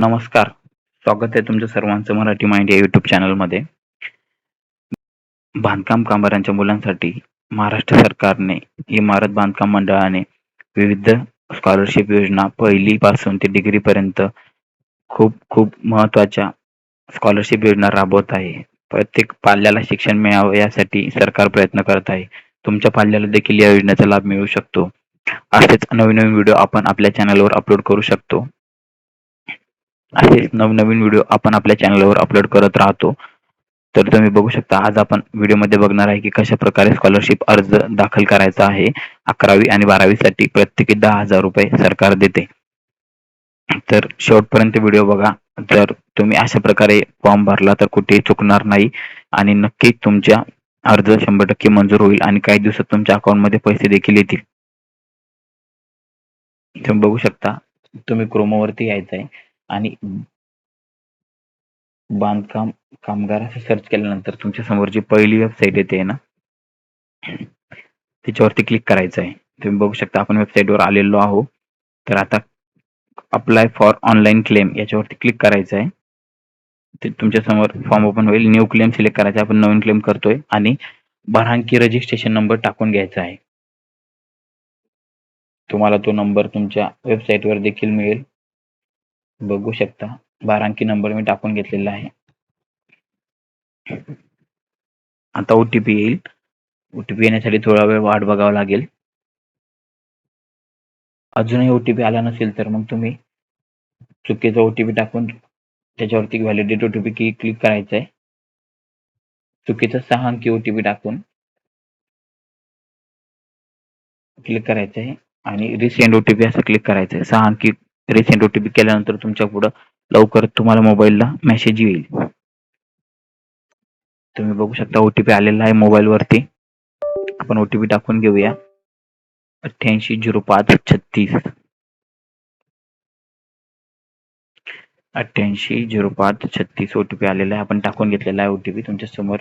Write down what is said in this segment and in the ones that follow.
नमस्कार. स्वागत आहे तुमच्या सर्वांचं मराठी माइंड या युट्यूब चॅनलमध्ये. बांधकाम कामगारांच्या मुलांसाठी महाराष्ट्र सरकारने इमारत बांधकाम मंडळाने विविध स्कॉलरशिप योजना पहिली पासून ते डिग्री पर्यंत खूप खूप महत्त्वाच्या स्कॉलरशिप योजना राबवत आहे. प्रत्येक पाल्याला शिक्षण मिळावं यासाठी सरकार प्रयत्न करत आहे. तुमच्या पाल्याला देखील या योजनेचा लाभ मिळू शकतो. असेच नवीन नवीन व्हिडिओ आपण आपल्या चॅनलवर अपलोड करू शकतो. असेच नवनवीन व्हिडिओ आपण आपल्या चॅनलवर अपलोड करत राहतो. तर तुम्ही बघू शकता आज आपण व्हिडिओमध्ये बघणार आहे की कशा प्रकारे स्कॉलरशिप अर्ज दाखल करायचा आहे. अकरावी आणि बारावीसाठी प्रत्येकी दहा हजार रुपये सरकार देते. तर शेवटपर्यंत व्हिडिओ बघा. जर तुम्ही अशा प्रकारे फॉर्म भरला तर कुठेही चुकणार नाही. आणि नक्की तुमच्या अर्ज शंभर टक्के मंजूर होईल आणि काही दिवसात तुमच्या अकाउंटमध्ये पैसे देखील येतील. तुम्ही बघू शकता तुम्ही क्रोमोवरती यायचं आहे आणि बांधकाम कामगार असं सर्च केल्यानंतर तुमच्यासमोर जी पहिली वेबसाईट येते ना त्याच्यावरती क्लिक करायचं आहे. तुम्ही बघू शकता आपण वेबसाईटवर आलेलो आहो तर आता अप्लाय फॉर ऑनलाईन क्लेम याच्यावरती क्लिक करायचं आहे. ते तुमच्यासमोर फॉर्म ओपन होईल. न्यू क्लेम सिलेक्ट करायचा आपण नवीन क्लेम करतोय. आणि बारांकी रजिस्ट्रेशन नंबर टाकून घ्यायचा आहे. तुम्हाला तो नंबर तुमच्या वेबसाईटवर देखील मिळेल. बघू शकता. बारा अंकी नंबर मी टाकून घेतलेला आहे. आता ओटीपी येईल. ओटीपी येण्यासाठी थोडा वेळ वाट बघावा लागेल. अजूनही ओटीपी आला नसेल तर मग तुम्ही चुकीचा ओटीपी टाकून त्याच्यावरती व्हॅलिडेट ओटीपी की क्लिक करायचं आहे चुकीचा सहा अंकी ओटीपी टाकून क्लिक करायचं आहे आणि रिसेंड ओटीपी असं क्लिक करायचं आहे सहा अंकी रिसेंट ओटीपी केल्यानंतर तुमच्या पुढं लवकर तुम्हाला मोबाईलला मेसेज येईल. तुम्ही बघू शकता ओटीपी आलेला आहे मोबाईल वरती. आपण ओटीपी टाकून घेऊया. अठ्ठ्याऐंशी झिरो पाच छत्तीस. अठ्ठ्याऐंशी झिरो पाच छत्तीस ओटीपी आलेला आहे. आपण टाकून घेतलेला आहे ओटीपी तुमच्यासमोर.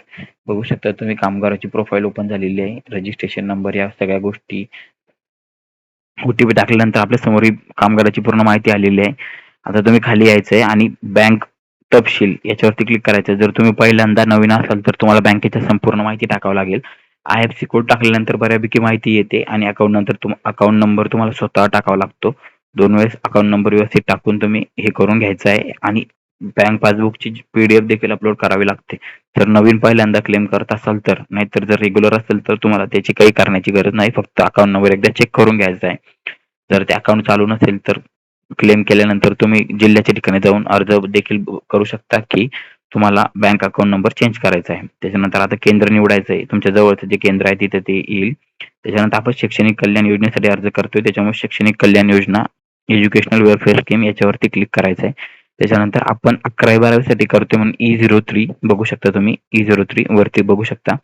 बघू शकता तुम्ही कामगाराची प्रोफाईल ओपन झालेली आहे. रजिस्ट्रेशन नंबर या सगळ्या गोष्टी ओटीपी टाकल्यानंतर आपल्यासमोर कामगाराची पूर्ण माहिती आलेली आहे. आता तुम्ही खाली यायचं आहे आणि बँक तपशील याच्यावरती क्लिक करायचं जर तुम्ही पहिल्यांदा नवीन असाल तर तुम्हाला बँकेच्या संपूर्ण माहिती टाकावं लागेल. आय एफ सी कोड टाकल्यानंतर बऱ्यापैकी माहिती येते आणि अकाउंट नंतर तुम अकाउंट नंबर तुम्हाला स्वतः टाकावा लागतो. दोन वेळेस अकाउंट नंबर व्यवस्थित टाकून तुम्ही हे करून घ्यायचं आहे आणि बँक पासबुकची पीडीएफ देखील अपलोड करावी लागते. जर नवीन पहिल्यांदा क्लेम करत असाल तर नाहीतर जर रेग्युलर असेल तर तुम्हाला त्याची काही करण्याची गरज नाही. फक्त अकाउंट नंबर एकदा चेक करून घ्यायचा आहे. जर ते अकाउंट चालू नसेल तर क्लेम केल्यानंतर तुम्ही जिल्ह्याच्या ठिकाणी जाऊन अर्ज देखील करू शकता की तुम्हाला बँक अकाउंट नंबर चेंज करायचा आहे. त्याच्यानंतर आता केंद्र निवडायचं आहे. तुमच्या जवळचं जे केंद्र आहे तिथे ते येईल. त्याच्यानंतर आपण शैक्षणिक कल्याण योजनेसाठी अर्ज करतोय. त्याच्यामुळे शैक्षणिक कल्याण योजना एज्युकेशनल वेलफेअर स्कीम याच्यावरती क्लिक करायचं आहे. त्याच्यानंतर आपण अकरावी बारावीसाठी करतोय म्हणून ई झिरो थ्री बघू शकता तुम्ही. ई झिरो थ्री वरती बघू शकता.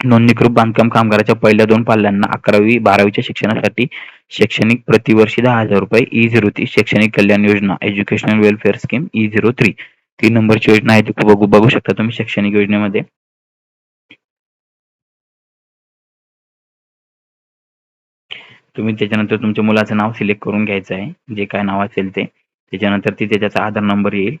नोंदणीकृत बांधकाम कामगाराच्या पहिल्या दोन पाल्यांना अकरावी बारावीच्या शिक्षणासाठी शैक्षणिक प्रतिवर्षी दहा हजार रुपये ई झिरो थ्री शैक्षणिक कल्याण योजना educational welfare scheme E zero three तीन नंबरची योजना आहे ती बघू बघू शकता तुम्ही शैक्षणिक योजनेमध्ये. तुम्ही त्याच्यानंतर तुमच्या मुलाचं नाव सिलेक्ट करून घ्यायचं आहे. जे काय नाव असेल ते. त्याच्यानंतर तिथे त्याचा आधार नंबर येईल.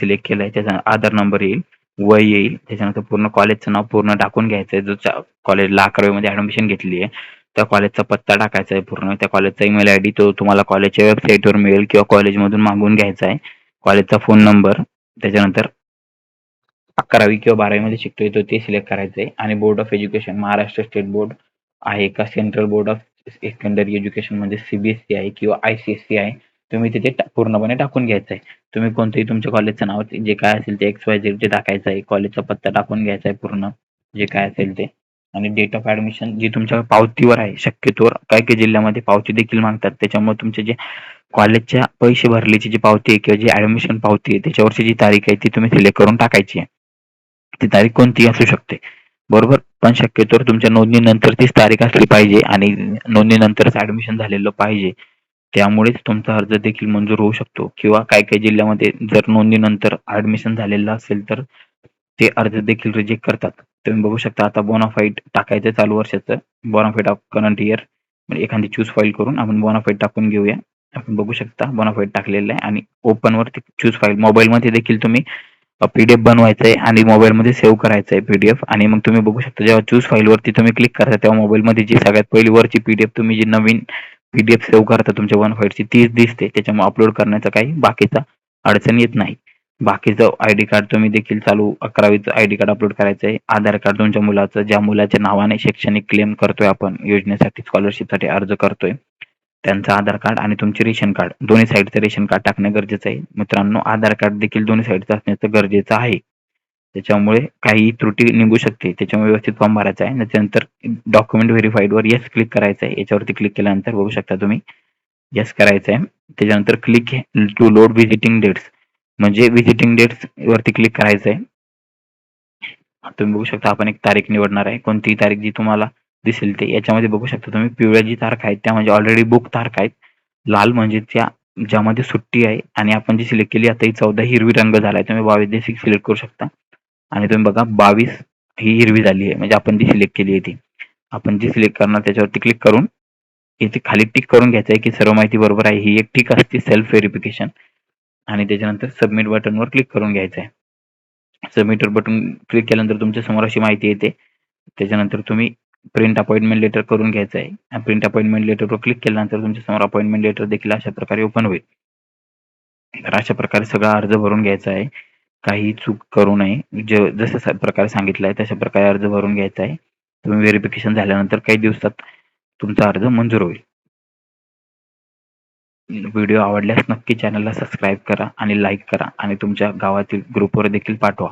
सिलेक्ट केलाय त्याचा आधार नंबर येईल. वय येईल. त्याच्यानंतर पूर्ण कॉलेजचं नाव पूर्ण टाकून घ्यायचं आहे जो कॉलेजला अकरावीमध्ये ऍडमिशन घेतली आहे त्या कॉलेजचा पत्ता टाकायचा आहे पूर्ण. त्या कॉलेजचा ईमेल आय डी तो तुम्हाला कॉलेजच्या वेबसाईटवर मिळेल किंवा कॉलेजमधून मागून घ्यायचा आहे कॉलेजचा फोन नंबर त्याच्यानंतर अकरावी किंवा बारावीमध्ये शिकतोय तो ते सिलेक्ट करायचं आहे आणि board of education Maharashtra state board आहे का? Central board of secondary education म्हणजे सीबीएसई आहे किंवा आय सी एस सी आहे. तुम्ही तिथे पूर्णपणे टाकून घ्यायचं आहे तुम्ही कोणतंही तुमच्या कॉलेजचं नाव जे काय असेल ते एक्स वाय झेड ते टाकायचं आहे कॉलेजचा पत्ता टाकून घ्यायचा आहे पूर्ण जे काय असेल ते. आणि डेट ऑफ ऍडमिशन जी तुमच्या पावतीवर आहे शक्यतोवर काही काही जिल्ह्यामध्ये पावती देखील मागतात त्याच्यामुळे तुमचे जे कॉलेजच्या पैसे भरलेची जी पावती आहे किंवा जी ऍडमिशन पावती आहे त्याच्यावरची जी तारीख आहे ती तुम्ही सिलेक्ट करून टाकायची आहे. ती तारीख कोणतीही असू शकते. बरोबर? पण शक्यतोवर तुमच्या नोंदणीनंतर तीच तारीख असली पाहिजे आणि नोंदणीनंतरच ऍडमिशन झालेलं पाहिजे. त्यामुळेच तुमचा अर्ज देखील मंजूर होऊ शकतो. किंवा काही काही जिल्ह्यामध्ये जर नोंदणीनंतर ऍडमिशन झालेलं असेल तर ते अर्ज देखील रिजेक्ट करतात. तुम्ही बघू शकता आता बोनाफाईट टाकायचं चालू वर्षाचं. बोनाफाईट ऑफ करंट इयर म्हणजे एखादी चूज फाईल करून आपण बोनाफाईट टाकून घेऊया. आपण बघू शकता बोनाफाईट टाकलेलं आहे आणि ओपन वरती चूज फाईल मोबाईलमध्ये देखील तुम्ही पीडीएफ बनवायचं आहे आणि मोबाईलमध्ये सेव्ह करायचं आहे पीडीएफ आणि मग तुम्ही बघू शकता जेव्हा चूज फाईलवरती तुम्ही क्लिक करता तेव्हा मोबाईलमध्ये जी सगळ्यात पहिली वरची पीडीएफ तुम्ही जी नवीन पीडीएफ सेव्ह करता तुमच्या वन फाईटची तीच दिसते. त्याच्यामुळे अपलोड करण्याचा काही बाकीचा अडचण येत नाही. बाकीचं आय डी कार्ड तुम्ही देखील चालू अकरावीचं आय डी कार्ड अपलोड करायचं आहे आधार कार्ड तुमच्या मुलाचं ज्या मुलाच्या नावाने शैक्षणिक क्लेम करतोय आपण योजनेसाठी स्कॉलरशिपसाठी अर्ज करतोय त्यांचं आधार कार्ड आणि तुमचे रेशन कार्ड दोन्ही साईडचं रेशन कार्ड टाकणं गरजेचं आहे. मित्रांनो आधार कार्ड देखील दोन्ही साईडचं असण्याचं गरजेचं आहे. त्याच्यामुळे काही त्रुटी निघू शकते. त्याच्यामुळे व्यवस्थित फॉर्म भरायचा आहे. त्याच्यानंतर डॉक्युमेंट व्हेरीफाईडवर येस क्लिक करायचं आहे याच्यावरती क्लिक केल्यानंतर बघू शकता तुम्ही येस करायचं आहे त्याच्यानंतर click to load visiting dates म्हणजे व्हिजिटिंग डेट्स वरती क्लिक करायचं आहे तुम्ही बघू शकता आपण एक तारीख निवडणार आहे. कोणतीही तारीख जी तुम्हाला दिसेल ते. याच्यामध्ये बघू शकता तुम्ही पिवळ्या जी तारखा आहेत. त्या म्हणजे ऑलरेडी बुक तारखा आहेत. लाल म्हणजे त्या ज्यामध्ये सुट्टी आहे. आणि आपण जी सिलेक्ट केली आता ही चौदा हिरवी रंग झालाय. तुम्ही बावीस देशी सिलेक्ट करू शकता. आणि तुम्ही बघा बावीस ही हिरवी झाली आहे. म्हणजे आपण जी सिलेक्ट केली आहे ती. आपण जी सिलेक्ट करणार त्याच्यावरती क्लिक करून इथे खाली टिक करून घ्यायचं आहे की सर्व माहिती बरोबर आहे. ही एक टिक असते सेल्फ व्हेरिफिकेशन आणि त्याच्यानंतर सबमिट बटनवर क्लिक करून घ्यायचं आहे सबमिटवर बटन क्लिक केल्यानंतर तुमच्यासमोर अशी माहिती येते. त्याच्यानंतर तुम्ही प्रिंट अपॉइंटमेंट लेटर करून घ्यायचं आहे आणि प्रिंट अपॉइंटमेंट लेटरवर क्लिक केल्यानंतर तुमच्यासमोर अपॉइंटमेंट लेटर देखील अशा प्रकारे ओपन होईल. तर अशा प्रकारे सगळा अर्ज भरून घ्यायचा आहे. काही चूक करू नये. जे जसं प्रकारे सांगितलं आहे तशा प्रकारे अर्ज भरून घ्यायचा आहे. तुम्ही व्हेरिफिकेशन झाल्यानंतर काही दिवसात तुमचा अर्ज मंजूर होईल. व्हिडिओ आवडल्यास नक्की चॅनलला सबस्क्राईब करा आणि लाईक करा आणि तुमच्या गावातील ग्रुपवर देखील पाठवा.